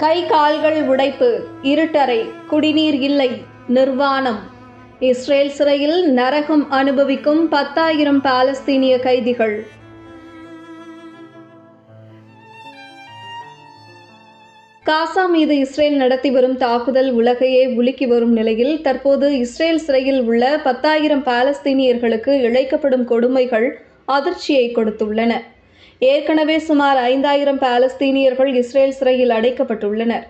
கை கால்கள் உடைப்பு இருட்டறை குடிநீர் இல்லை நிர்வாணம். இஸ்ரேல் சிறையில் நரகம் அனுபவிக்கும் பத்தாயிரம் பாலஸ்தீனிய கைதிகள். காசா மீது இஸ்ரேல் நடத்தி வரும் தாக்குதல் உலகையே உலுக்கி வரும் நிலையில் தற்போது இஸ்ரேல் சிறையில் உள்ள பத்தாயிரம் பாலஸ்தீனியர்களுக்கு இழைக்கப்படும் கொடுமைகள் அதிர்ச்சியை கொடுத்துள்ளன. ஏற்கனவே சுமார் ஐந்தாயிரம் பாலஸ்தீனியர்கள் இஸ்ரேல் சிறையில் அடைக்கப்பட்டுள்ளனர்.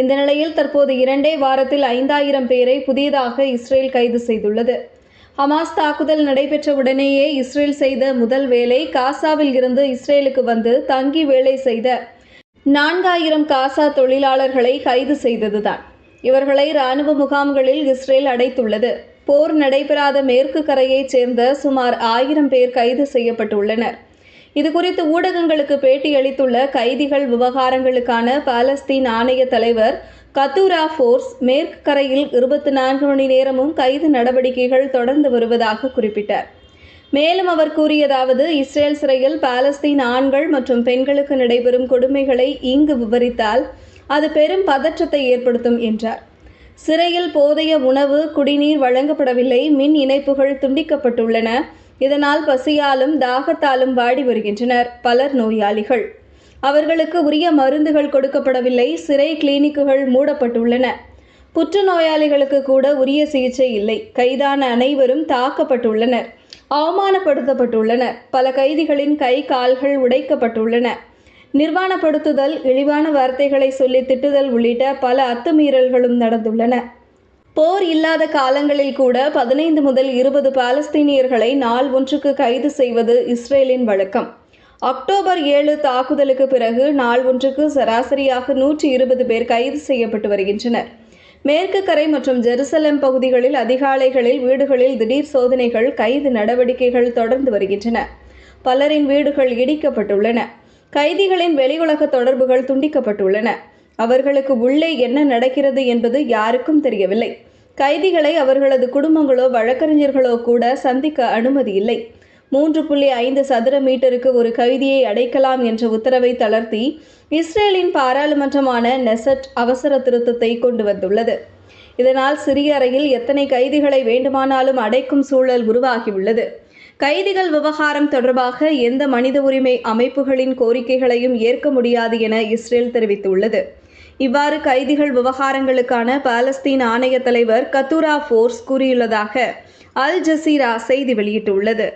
இந்த நிலையில் தற்போது இரண்டே வாரத்தில் ஐந்தாயிரம் பேரை புதியதாக இஸ்ரேல் கைது செய்துள்ளது. ஹமாஸ் தாக்குதல் நடைபெற்ற உடனேயே இஸ்ரேல் செய்த முதல் வேலை காசாவில் இருந்து இஸ்ரேலுக்கு வந்து தங்கி வேலை செய்த நான்காயிரம் காசா தொழிலாளர்களை கைது செய்ததுதான். இவர்களை இராணுவ முகாம்களில் இஸ்ரேல் அடைத்துள்ளது. போர் நடைபெறாத மேற்கு கரையைச் சேர்ந்த சுமார் ஆயிரம் பேர் கைது செய்யப்பட்டுள்ளனர். இதுகுறித்து ஊடகங்களுக்கு பேட்டியளித்துள்ள கைதிகள் விவகாரங்களுக்கான பாலஸ்தீன் ஆணைய தலைவர் கத்தூரா ஃபோர்ஸ் மேற்கு கரையில் இருபத்தி நான்கு மணி நேரமும் கைது நடவடிக்கைகள் தொடர்ந்து வருவதாக குறிப்பிட்டார். மேலும் அவர் கூறியதாவது இஸ்ரேல் சிறையில் பாலஸ்தீன் ஆண்கள் மற்றும் பெண்களுக்கு நடைபெறும் கொடுமைகளை இங்கு விவரித்தால் அது பெரும் பதற்றத்தை ஏற்படுத்தும் என்றார். சிறையில் போதைய உணவு குடிநீர் வழங்கப்படவில்லை. மின் இணைப்புகள் துண்டிக்கப்பட்டுள்ளன. இதனால் பசியாலும் தாகத்தாலும் வாடி வருகின்றனர் பலர் நோயாளிகள். அவர்களுக்கு உரிய மருந்துகள் கொடுக்கப்படவில்லை. சிறை கிளினிக்குகள் மூடப்பட்டுள்ளன. புற்றுநோயாளிகளுக்கு கூட உரிய சிகிச்சை இல்லை. கைதான அனைவரும் தாக்கப்பட்டுள்ளனர். அவமானப்படுத்தப்பட்டுள்ளனர். பல கைதிகளின் கை கால்கள் உடைக்கப்பட்டுள்ளன. நிர்வாணப்படுத்துதல் இழிவான வார்த்தைகளை சொல்லி திட்டுதல் உள்ளிட்ட பல அத்துமீறல்களும் நடந்துள்ளன. போர் இல்லாத காலங்களில் கூட பதினைந்து முதல் இருபது பாலஸ்தீனியர்களை நாள் ஒன்றுக்கு கைது செய்வது இஸ்ரேலின் வழக்கம். அக்டோபர் ஏழு தாக்குதலுக்கு பிறகு நாள் ஒன்றுக்கு சராசரியாக நூற்றி இருபது பேர் கைது செய்யப்பட்டு வருகின்றனர். மேற்கு கரை மற்றும் ஜெருசலம் பகுதிகளில் அதிகாலைகளில் வீடுகளில் திடீர் சோதனைகள் கைது நடவடிக்கைகள் தொடர்ந்து வருகின்றன. பலரின் வீடுகள் இடிக்கப்பட்டுள்ளன. கைதிகளின் வெளியுலக தொடர்புகள் துண்டிக்கப்பட்டுள்ளன. அவர்களுக்கு உள்ளே என்ன நடக்கிறது என்பது யாருக்கும் தெரியவில்லை. கைதிகளை அவர்களது குடும்பங்களோ வழக்கறிஞர்களோ கூட சந்திக்க அனுமதி இல்லை. மூன்று புள்ளி ஐந்து சதுர மீட்டருக்கு ஒரு கைதியை அடைக்கலாம் என்ற உத்தரவை தளர்த்தி இஸ்ரேலின் பாராளுமன்றமான நெசட் அவசர திருத்தத்தை கொண்டு வந்துள்ளது. இதனால் சிறிய அறையில் எத்தனை கைதிகளை வேண்டுமானாலும் அடைக்கும் சூழல் உருவாகியுள்ளது. கைதிகள் விவகாரம் தொடர்பாக எந்த மனித உரிமை அமைப்புகளின் கோரிக்கைகளையும் ஏற்க முடியாது என இஸ்ரேல் தெரிவித்துள்ளது. இவ்வாறு கைதிகள் விவகாரங்களுக்கான பாலஸ்தீன் ஆணைய தலைவர் கத்துரா ஃபோர்ஸ் கூறியுள்ளதாக அல் ஜசீரா செய்தி வெளியிட்டுள்ளது.